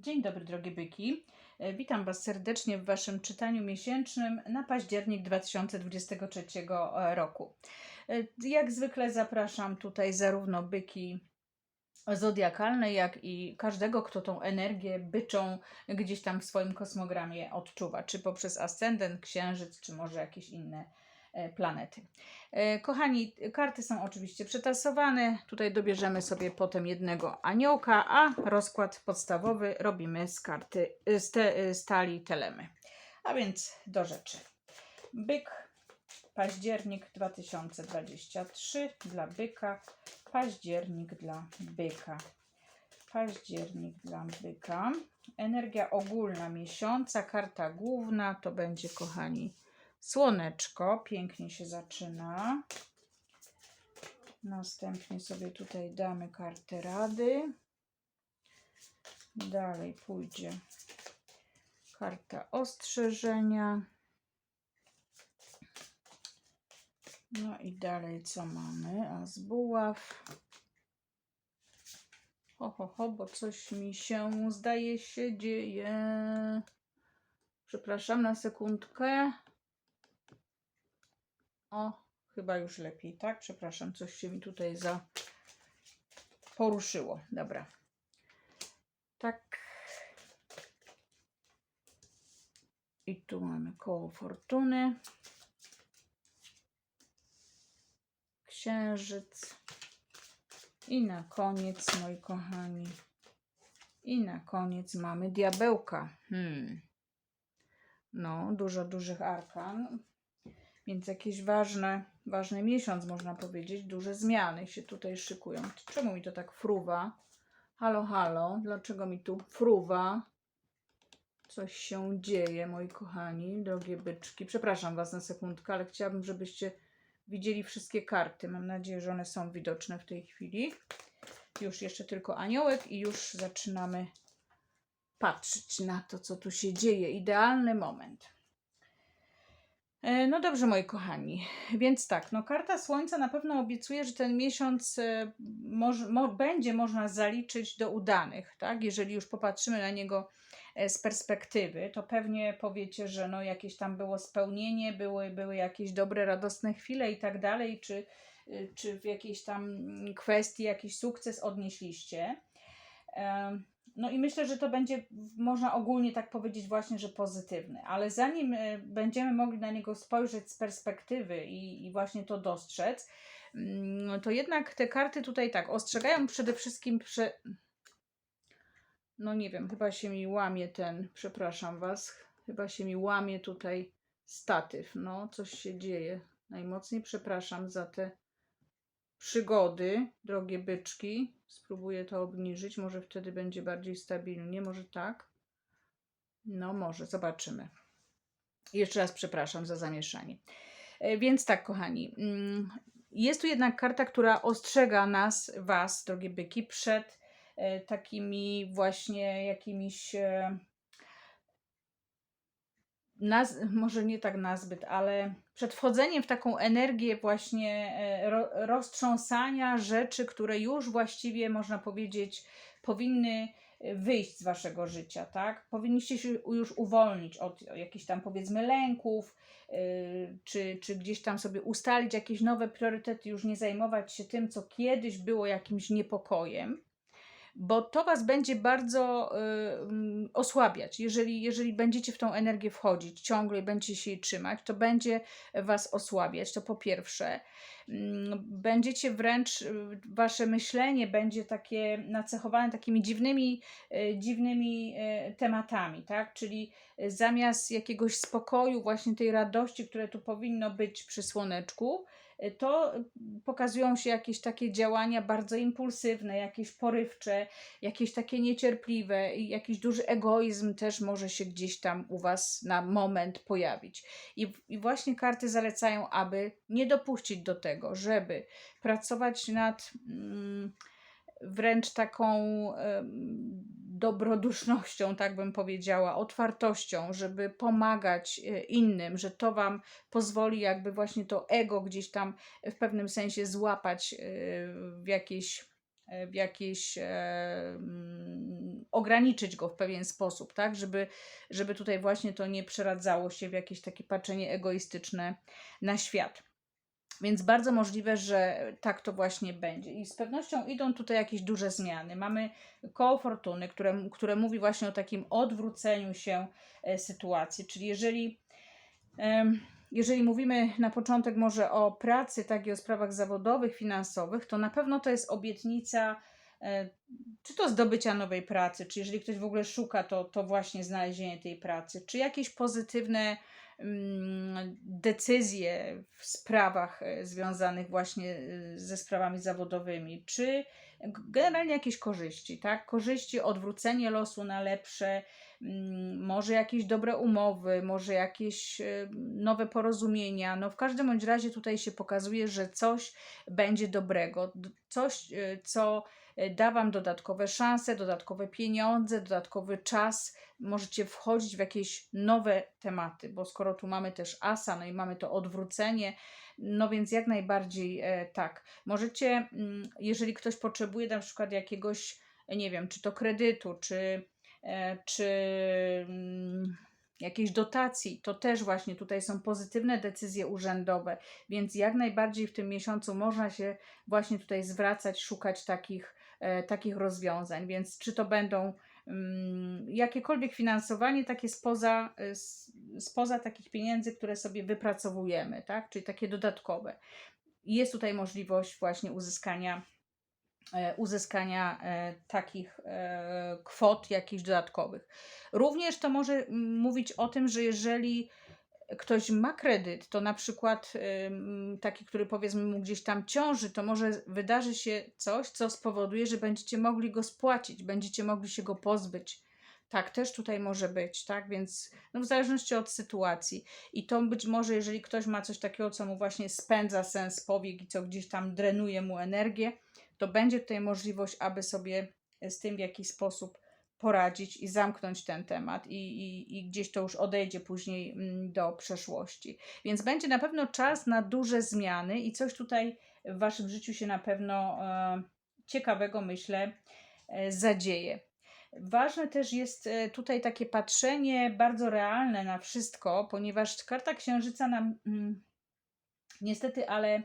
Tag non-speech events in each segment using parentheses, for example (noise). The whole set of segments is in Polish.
Dzień dobry, drogie byki. E, Witam Was serdecznie w Waszym czytaniu miesięcznym na październik 2023 roku. E, Jak zwykle zapraszam tutaj zarówno byki zodiakalne, jak i każdego, kto tą energię byczą gdzieś tam w swoim kosmogramie odczuwa, czy poprzez ascendent, księżyc, czy może jakieś inne e, planety. E, Kochani, karty są oczywiście przetasowane. Tutaj dobierzemy sobie potem jednego aniołka, a rozkład podstawowy robimy z karty y, z te, stali telemy. A więc do rzeczy. Byk, październik 2023 dla byka, październik dla byka, październik dla byka. Energia ogólna miesiąca, karta główna to będzie, kochani, Słoneczko pięknie się zaczyna. Następnie sobie tutaj damy kartę rady. Dalej pójdzie karta ostrzeżenia. No i dalej co mamy? A z buław. Ho, ho, ho, bo coś mi się zdaje się dzieje. Przepraszam na sekundkę. O, chyba już lepiej, tak? Przepraszam, coś się mi tutaj za poruszyło. Dobra. Tak. I tu mamy koło fortuny. Księżyc. I na koniec, moi kochani. I na koniec mamy diabełka. Hmm. No, dużo dużych arkan. Więc jakiś ważny, ważny miesiąc, można powiedzieć. Duże zmiany się tutaj szykują. Czemu mi to tak fruwa? Halo, halo. Dlaczego mi tu fruwa? Coś się dzieje, moi kochani, drogie byczki. Przepraszam Was na sekundkę, ale chciałabym, żebyście widzieli wszystkie karty. Mam nadzieję, że one są widoczne w tej chwili. Już jeszcze tylko aniołek i już zaczynamy patrzeć na to, co tu się dzieje. Idealny moment. E, No dobrze, moi kochani. Więc tak, no karta Słońca na pewno obiecuje, że ten miesiąc e, moż, mo, będzie można zaliczyć do udanych, tak? Jeżeli już popatrzymy na niego e, z perspektywy, to pewnie powiecie, że no jakieś tam było spełnienie, były, były jakieś dobre, radosne chwile i tak dalej, czy, czy w jakiejś tam kwestii jakiś sukces odnieśliście. No i myślę, że to będzie, można ogólnie tak powiedzieć właśnie, że pozytywny, ale zanim e, będziemy mogli na niego spojrzeć z perspektywy i, i właśnie to dostrzec, mm, to jednak te karty tutaj tak ostrzegają przede wszystkim prze... No nie wiem, chyba się mi łamie ten, przepraszam Was, chyba się mi łamie tutaj statyw, no coś się dzieje. Najmocniej przepraszam za te przygody, drogie byczki. Spróbuję to obniżyć, może wtedy będzie bardziej stabilnie, może tak. No, może, zobaczymy. Jeszcze raz przepraszam za zamieszanie. E, Więc tak, kochani, mm, jest tu jednak karta, która ostrzega nas, Was, drogie byki, przed e, takimi właśnie jakimiś e, naz- może nie tak nazbyt, ale przed wchodzeniem w taką energię właśnie e, ro- roztrząsania rzeczy, które już właściwie można powiedzieć powinny e, wyjść z waszego życia, tak? Powinniście się już uwolnić od jakichś tam powiedzmy lęków, e, czy, czy gdzieś tam sobie ustalić jakieś nowe priorytety, już nie zajmować się tym, co kiedyś było jakimś niepokojem bo to Was będzie bardzo y, mm, osłabiać. Jeżeli, jeżeli będziecie w tą energię wchodzić ciągle będziecie się jej trzymać, to będzie Was osłabiać. To po pierwsze. Mm, Będziecie wręcz, y, Wasze myślenie będzie takie nacechowane takimi dziwnymi, y, dziwnymi y, tematami, tak? Czyli y, zamiast jakiegoś spokoju, właśnie tej radości, które tu powinno być przy słoneczku, to pokazują się jakieś takie działania bardzo impulsywne, jakieś porywcze, jakieś takie niecierpliwe i jakiś duży egoizm też może się gdzieś tam u Was na moment pojawić. I, i właśnie karty zalecają, aby nie dopuścić do tego, żeby pracować nad mm, wręcz taką dobrodusznością, tak bym powiedziała, otwartością, żeby pomagać e, innym, że to Wam pozwoli jakby właśnie to ego gdzieś tam w pewnym sensie złapać e, w jakieś, e, w jakieś mm, ograniczyć go w pewien sposób, tak, żeby, żeby tutaj właśnie to nie przeradzało się w jakieś takie patrzenie egoistyczne na świat. Więc bardzo możliwe, że tak to właśnie będzie. I z pewnością idą tutaj jakieś duże zmiany. Mamy koło fortuny, które, które mówi właśnie o takim odwróceniu się e, sytuacji. Czyli jeżeli, jeżeli mówimy na początek może o pracy, tak i o sprawach zawodowych, finansowych, to na pewno to jest obietnica e, czy to zdobycia nowej pracy, czy jeżeli ktoś w ogóle szuka, to, to właśnie znalezienie tej pracy, czy jakieś pozytywne decyzje w sprawach e, związanych właśnie e, ze sprawami zawodowymi, czy generalnie jakieś korzyści, tak? Korzyści, odwrócenie losu na lepsze, mm, może jakieś dobre umowy, może jakieś e, nowe porozumienia. No w każdym bądź razie tutaj się pokazuje, że coś będzie dobrego, coś, co da Wam dodatkowe szanse, dodatkowe pieniądze, dodatkowy czas. Możecie wchodzić w jakieś nowe tematy, bo skoro tu mamy też asa, no i mamy to odwrócenie, no więc jak najbardziej e, tak. Możecie, mm, jeżeli ktoś potrzebuje na przykład jakiegoś, e, nie wiem, czy to kredytu, czy, e, czy mm, jakiejś dotacji, to też właśnie tutaj są pozytywne decyzje urzędowe, więc jak najbardziej w tym miesiącu można się właśnie tutaj zwracać, szukać takich, e, takich rozwiązań. Więc czy to będą mm, jakiekolwiek finansowanie takie spoza, e, spoza takich pieniędzy, które sobie wypracowujemy, tak? Czyli takie dodatkowe. Jest tutaj możliwość właśnie uzyskania e, uzyskania e, takich e, kwot jakichś dodatkowych. Również to może mm, mówić o tym, że jeżeli ktoś ma kredyt, to na przykład taki, który powiedzmy mu gdzieś tam ciąży, to może wydarzy się coś, co spowoduje, że będziecie mogli go spłacić, będziecie mogli się go pozbyć. Tak, też tutaj może być, tak? Więc no w zależności od sytuacji. I to być może, jeżeli ktoś ma coś takiego, co mu właśnie spędza sens powiek i co gdzieś tam drenuje mu energię, to będzie tutaj możliwość, aby sobie z tym w jakiś sposób poradzić i zamknąć ten temat, i, i, i gdzieś to już odejdzie później mm, do przeszłości. Więc będzie na pewno czas na duże zmiany i coś tutaj w Waszym życiu się na pewno e, ciekawego, myślę, e, zadzieje. Ważne też jest e, tutaj takie patrzenie bardzo realne na wszystko, ponieważ karta księżyca nam mm, niestety, ale e,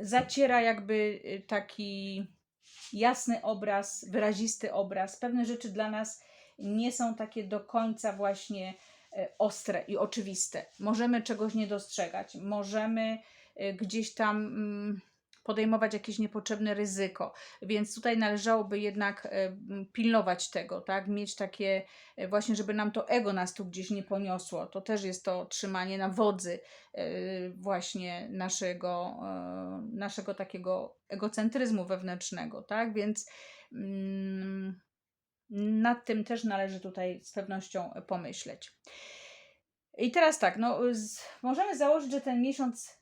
zaciera jakby e, taki jasny obraz, wyrazisty obraz. Pewne rzeczy dla nas nie są takie do końca właśnie e, ostre i oczywiste. Możemy czegoś nie dostrzegać, możemy e, gdzieś tam mm, podejmować jakieś niepotrzebne ryzyko, więc tutaj należałoby jednak e, pilnować tego, tak? Mieć takie e, właśnie, żeby nam to ego nas tu gdzieś nie poniosło. To też jest to trzymanie na wodzy e, właśnie naszego, naszego takiego egocentryzmu wewnętrznego, tak? Więc mm, nad tym też należy tutaj z pewnością pomyśleć. I teraz tak, no, z, możemy założyć, że ten miesiąc,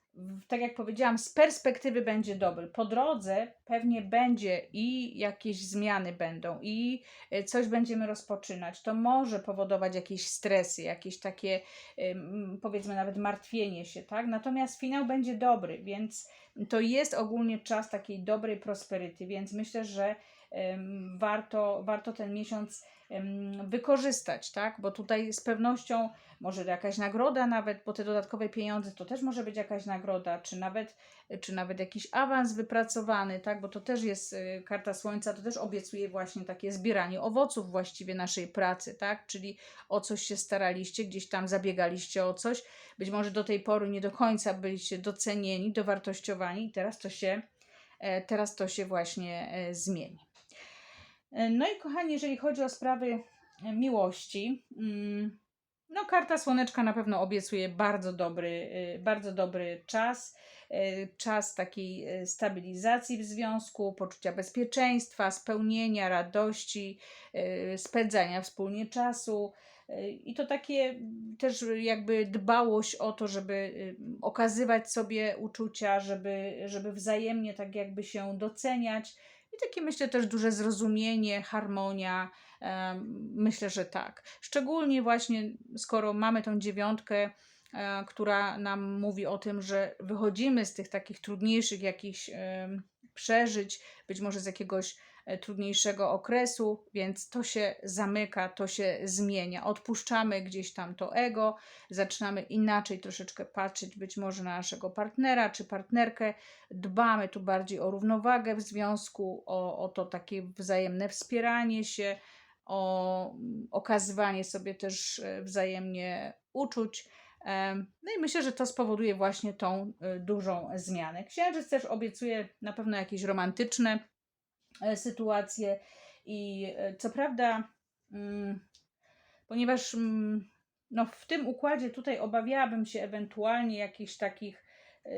tak jak powiedziałam, z perspektywy będzie dobry. Po drodze pewnie będzie i jakieś zmiany będą, i e, coś będziemy rozpoczynać. To może powodować jakieś stresy, jakieś takie, powiedzmy, nawet martwienie się, tak? Natomiast finał będzie dobry, więc to jest ogólnie czas takiej dobrej prosperity, więc myślę, że warto, warto ten miesiąc wykorzystać, tak? Bo tutaj z pewnością może jakaś nagroda nawet, bo te dodatkowe pieniądze to też może być jakaś nagroda, czy nawet, czy nawet jakiś awans wypracowany, tak? Bo to też jest y, karta słońca, to też obiecuje właśnie takie zbieranie owoców właściwie naszej pracy, tak? Czyli o coś się staraliście, gdzieś tam zabiegaliście o coś, być może do tej pory nie do końca byliście docenieni, dowartościowani i teraz to się, e, teraz to się właśnie e, zmieni. E, No i kochani, jeżeli chodzi o sprawy e, miłości, mm, no karta słoneczka na pewno obiecuje bardzo dobry, e, bardzo dobry czas, czas takiej stabilizacji w związku, poczucia bezpieczeństwa, spełnienia, radości, spędzania wspólnie czasu. I to takie też jakby dbałość o to, żeby okazywać sobie uczucia, żeby, żeby wzajemnie tak jakby się doceniać. I takie myślę też duże zrozumienie, harmonia. Myślę, że tak. Szczególnie właśnie skoro mamy tą dziewiątkę, e, która nam mówi o tym, że wychodzimy z tych takich trudniejszych jakichś przeżyć, być może z jakiegoś e, trudniejszego okresu, więc to się zamyka, to się zmienia. Odpuszczamy gdzieś tam to ego, zaczynamy inaczej troszeczkę patrzeć być może na naszego partnera czy partnerkę. Dbamy tu bardziej o równowagę w związku, o, o to takie wzajemne wspieranie się, o mm, okazywanie sobie też e, wzajemnie uczuć. No i myślę, że to spowoduje właśnie tą y, dużą zmianę. Księżyc też obiecuje na pewno jakieś romantyczne e, sytuacje i e, co prawda, mm, ponieważ mm, no, w tym układzie tutaj obawiałabym się ewentualnie jakichś takich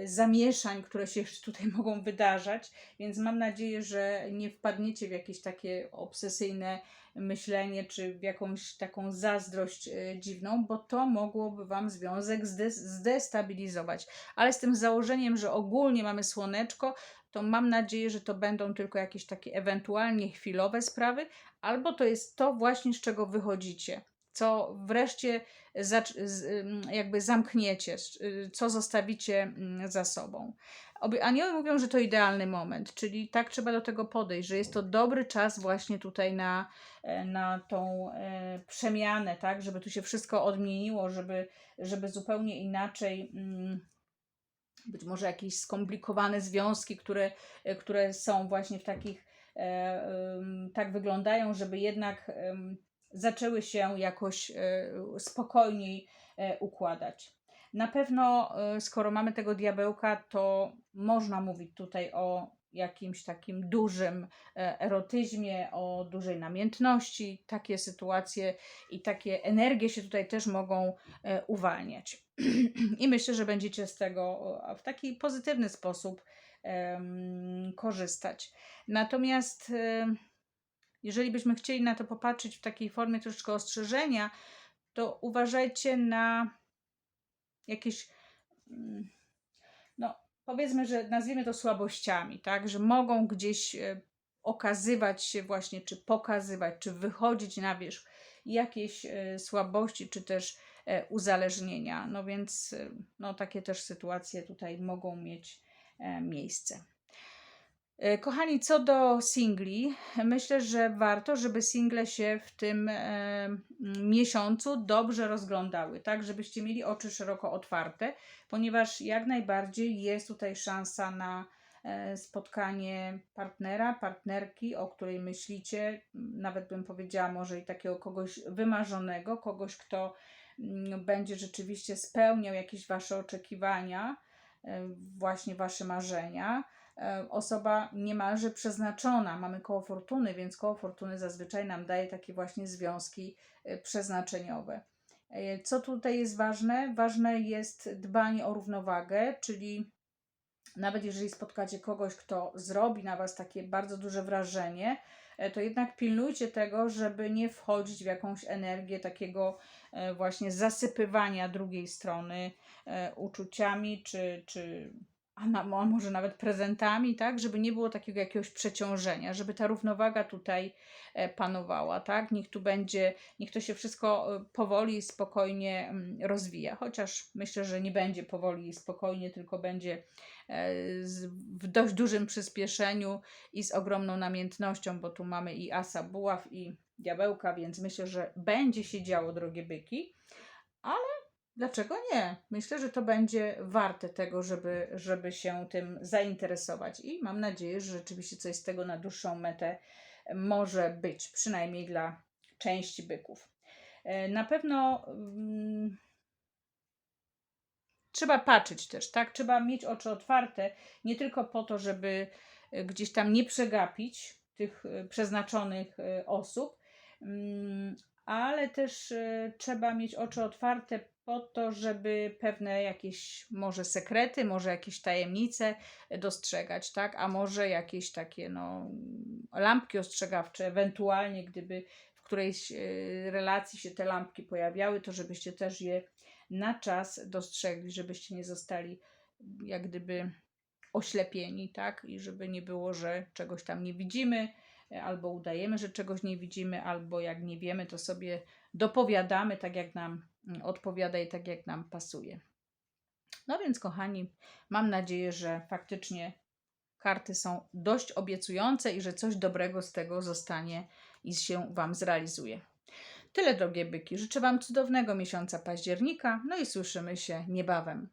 zamieszań, które się (laughs) tutaj mogą wydarzać, więc mam nadzieję, że nie wpadniecie w jakieś takie obsesyjne myślenie, czy w jakąś taką zazdrość e, dziwną, bo to mogłoby Wam związek zdes- zdestabilizować. Ale z tym założeniem, że ogólnie mamy słoneczko, to mam nadzieję, że to będą tylko jakieś takie ewentualnie chwilowe sprawy, albo to jest to właśnie, z czego wychodzicie, co wreszcie jakby zamkniecie, y, co zostawicie mm, za sobą. Anioły mówią, że to idealny moment, czyli tak trzeba do tego podejść, że jest to dobry czas właśnie tutaj na, e, na tą e, przemianę, tak, żeby tu się wszystko odmieniło, żeby, żeby zupełnie inaczej. Mm, być może jakieś skomplikowane związki, które, e, które są właśnie w takich, tak wyglądają, żeby jednak zaczęły się jakoś e, spokojniej e, układać. Na pewno, e, skoro mamy tego diabełka, to można mówić tutaj o jakimś takim dużym erotyzmie, o dużej namiętności. Takie sytuacje i takie energie się tutaj też mogą uwalniać. (clears throat) I myślę, że będziecie z tego w taki pozytywny sposób korzystać. Natomiast jeżeli byśmy chcieli na to popatrzeć w takiej formie troszeczkę ostrzeżenia, to uważajcie na jakieś, mm, no powiedzmy, że nazwijmy to słabościami, tak, że mogą gdzieś e, okazywać się właśnie, czy pokazywać, czy wychodzić na wierzch jakieś e, słabości, czy też e, uzależnienia. No więc no, takie też sytuacje tutaj mogą mieć miejsce. E, Kochani, co do singli, myślę, że warto, żeby single się w tym e, m, miesiącu dobrze rozglądały, tak, żebyście mieli oczy szeroko otwarte, ponieważ jak najbardziej jest tutaj szansa na e, spotkanie partnera, partnerki, o której myślicie, m, nawet bym powiedziała, może i takiego kogoś wymarzonego, kogoś, kto mm, będzie rzeczywiście spełniał jakieś Wasze oczekiwania, e, właśnie Wasze marzenia osoba niemalże przeznaczona. Mamy koło fortuny, więc koło fortuny zazwyczaj nam daje takie właśnie związki e, przeznaczeniowe. E, Co tutaj jest ważne? Ważne jest dbanie o równowagę, czyli nawet jeżeli spotkacie kogoś, kto zrobi na Was takie bardzo duże wrażenie, e, to jednak pilnujcie tego, żeby nie wchodzić w jakąś energię takiego właśnie zasypywania drugiej strony uczuciami, czy, czy a, na, a może nawet prezentami, tak, żeby nie było takiego jakiegoś przeciążenia, żeby ta równowaga tutaj e, panowała, tak, niech tu będzie, niech to się wszystko e, powoli i spokojnie mm, rozwija, chociaż myślę, że nie będzie powoli i spokojnie, tylko będzie e, w dość dużym przyspieszeniu i z ogromną namiętnością, bo tu mamy i asa buław i diabełka, więc myślę, że będzie się działo, drogie byki, ale Dlaczego nie? Myślę, że to będzie warte tego, żeby, żeby się tym zainteresować i mam nadzieję, że rzeczywiście coś z tego na dłuższą metę może być, przynajmniej dla części byków. E, Na pewno mm, trzeba patrzeć też, tak? Trzeba mieć oczy otwarte, nie tylko po to, żeby e, gdzieś tam nie przegapić tych e, przeznaczonych osób, mm, ale też trzeba mieć oczy otwarte po to, żeby pewne jakieś może sekrety, może jakieś tajemnice dostrzegać, tak? A może jakieś takie no, lampki ostrzegawcze, ewentualnie gdyby w którejś e, relacji się te lampki pojawiały, to żebyście też je na czas dostrzegli, żebyście nie zostali jak gdyby oślepieni, tak? I żeby nie było, że czegoś tam nie widzimy, e, albo udajemy, że czegoś nie widzimy, albo jak nie wiemy, to sobie dopowiadamy tak, jak nam odpowiada i tak, jak nam pasuje. No więc, kochani, mam nadzieję, że faktycznie karty są dość obiecujące i że coś dobrego z tego zostanie i się Wam zrealizuje. Tyle, drogie byki. Życzę Wam cudownego miesiąca października, no i słyszymy się niebawem.